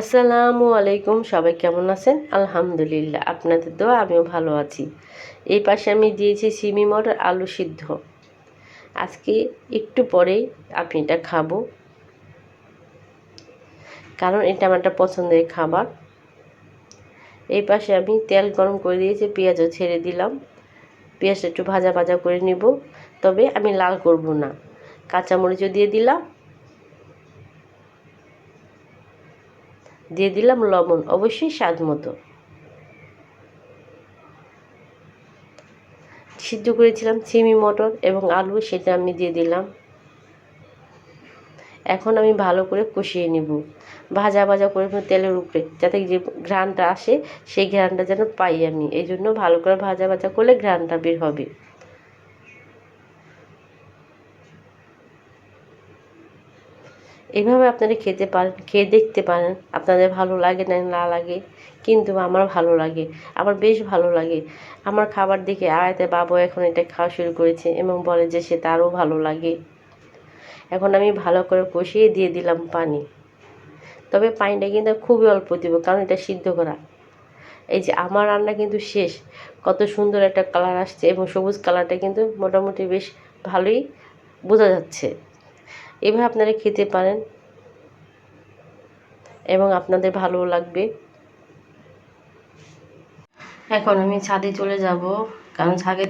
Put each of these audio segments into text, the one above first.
আসসালামু আলাইকুম, সবাই কেমন আছেন? আলহামদুলিল্লাহ, আপনাদের তো আমিও ভালো আছি। এই পাশে আমি দিয়েছি সিমি মটর আলু সিদ্ধ। আজকে একটু পরেই আমি এটা খাব। কারণ এটা আমার একটা পছন্দের খাবার। এই পাশে আমি তেল গরম করে দিয়েছি, পেঁয়াজও ছেড়ে দিলাম। পেঁয়াজটা একটু ভাজা ভাজা করে নিব। তবে আমি লাল করব না। কাঁচামরিচও দিয়ে দিলাম। দিয়ে দিলাম লবণ, অবশ্যই স্বাদ মতো। সিদ্ধ করেছিলাম সিমি মটর এবং আলু, সেটা আমি দিয়ে দিলাম। এখন আমি ভালো করে কষিয়ে নিব। ভাজা ভাজা করে তেলের উপরে, যাতে যে ঘ্রাণটা আসে, সেই ঘ্রাণটা যেন পাই আমি। এই জন্য ভালো করে ভাজা ভাজা করলে ঘ্রাণটা বের হবে। এভাবে আপনারা খেতে পারেন, খেয়ে দেখতে পারেন, আপনাদের ভালো লাগে না না লাগে, কিন্তু আমার ভালো লাগে, আমার বেশ ভালো লাগে। আমার খাবার দেখে আয়াতে বাবু এখন এটা খাওয়া শুরু করেছে এবং বলে যে সে তারও ভালো লাগে। এখন আমি ভালো করে কষিয়ে দিয়ে দিলাম পানি। তবে পানিটা কিন্তু খুবই অল্প দিব, কারণ এটা সিদ্ধ করা। এই যে আমার রান্না কিন্তু শেষ। কত সুন্দর একটা কালার আসছে এবং সবুজ কালারটা কিন্তু মোটামুটি বেশ ভালোই বোঝা যাচ্ছে। এভাবে আপনারা খেতে পারেন। এবং আপনাদের ভালো লাগবে। এখন আমি ছাদে চলে যাব। কারণ ছাদে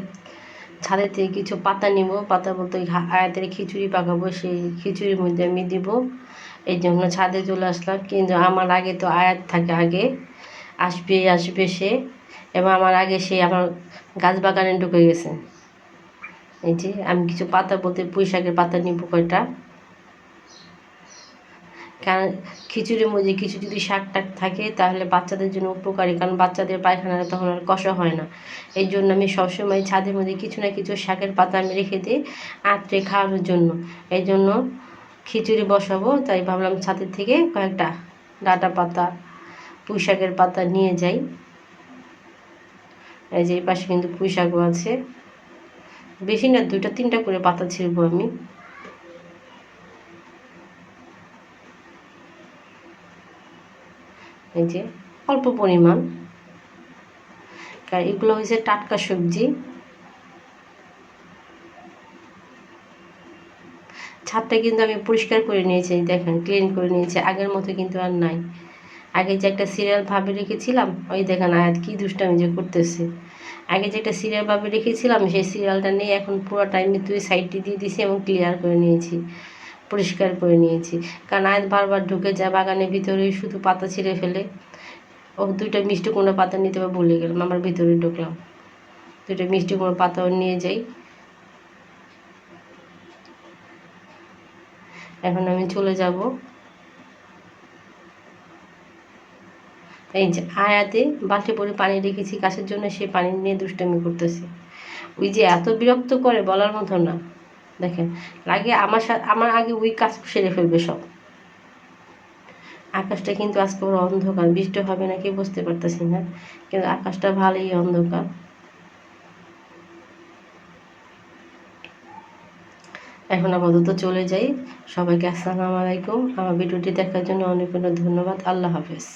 ছাদের থেকে কিছু পাতা নিব। পাতা বলতে আয়াতের খিচুড়ি পাকাবো, সেই খিচুড়ির মধ্যে আমি দিব। এই জন্য ছাদে চলে আসলাম। কিন্তু আমার আগে তো আয়াত থাকে আগে। আসবে আসবে সে। এবং আমার আগে সে আমার গাছ বাগানে ঢুকে গেছে। এই যে আমি কিছু পাতা বলতে পুঁই শাকের পাতা নিব কয়টা। কারণ খিচুড়ির মধ্যে কিছু যদি শাক টাক থাকে, তাহলে বাচ্চাদের জন্য উপকারী। কারণ বাচ্চাদের পায়খানাটা তখন আর কষা হয় না। এই জন্য আমি সবসময় ছাদের মধ্যে কিছু না কিছু শাকের পাতা আমি রেখে দিই আঁতড়ে খাওয়ানোর জন্য। এই জন্য খিচুড়ি বসাবো, তাই ভাবলাম ছাদের থেকে কয়েকটা ডাটা পাতা, পুঁই শাকের পাতা নিয়ে যাই। এই যে এই পাশে কিন্তু পুঁই শাকও আছে। বেশি না, দুইটা, তিনটা করে পাতা ছিঁড়বো আমি। এই যে, অল্প পরিমাণ। কারণ এগুলো হয়েছে টাটকা সবজি। ছাদটা কিন্তু আমি পরিষ্কার করে নিয়েছি দেখেন ক্লিন করে নিয়েছি। আগের মতো কিন্তু আর নাই। আগে যে একটা সিরিয়াল ভাবে রেখেছিলাম, ওই দেখেন আয়াত কী দুষ্টামি যে করতেছে। আগে যে একটা সিরিয়াল ভাবে রেখেছিলাম, সেই সিরিয়ালটা নিয়ে এখন পুরো টাইমে তুই সাইডটি দিয়ে দিছি এবং ক্লিয়ার করে নিয়েছি। পরিষ্কার করে নিয়েছি। কারণ আয়াত বারবার ঢুকে যায় বাগানের ভিতরে, শুধু পাতা ছিঁড়ে ফেলে। ও দুইটা মিষ্টি কুমড়ো পাতা নিতে ভুলে গেলাম, আমার ভিতরে ঢুকলাম। দুইটা মিষ্টি কুমড়ো পাতাও নিয়ে যাই। এখন আমি চলে যাব। এই যে আয়াতে বালতি পরে পানি রেখেছি গাছের জন্য সে পানি নিয়ে দুষ্টামি করতেছে। ওই যে এত বিরক্ত করে বলার মতো না। দেখেন লাগে আমার সাথে আমার আগে ওই কাজ সেরে ফেলবে সব। আকাশটা কিন্তু আজকে ওর অন্ধকার, বৃষ্টি হবে না নাকি বুঝতে পারতেছি না, কিন্তু আকাশটা ভালোই অন্ধকার। এখন আপাতত চলে যাই। সবাইকে আসসালামু আলাইকুম। আমার ভিডিওটি দেখার জন্য অনেক অনেক ধন্যবাদ। আল্লাহ হাফেজ।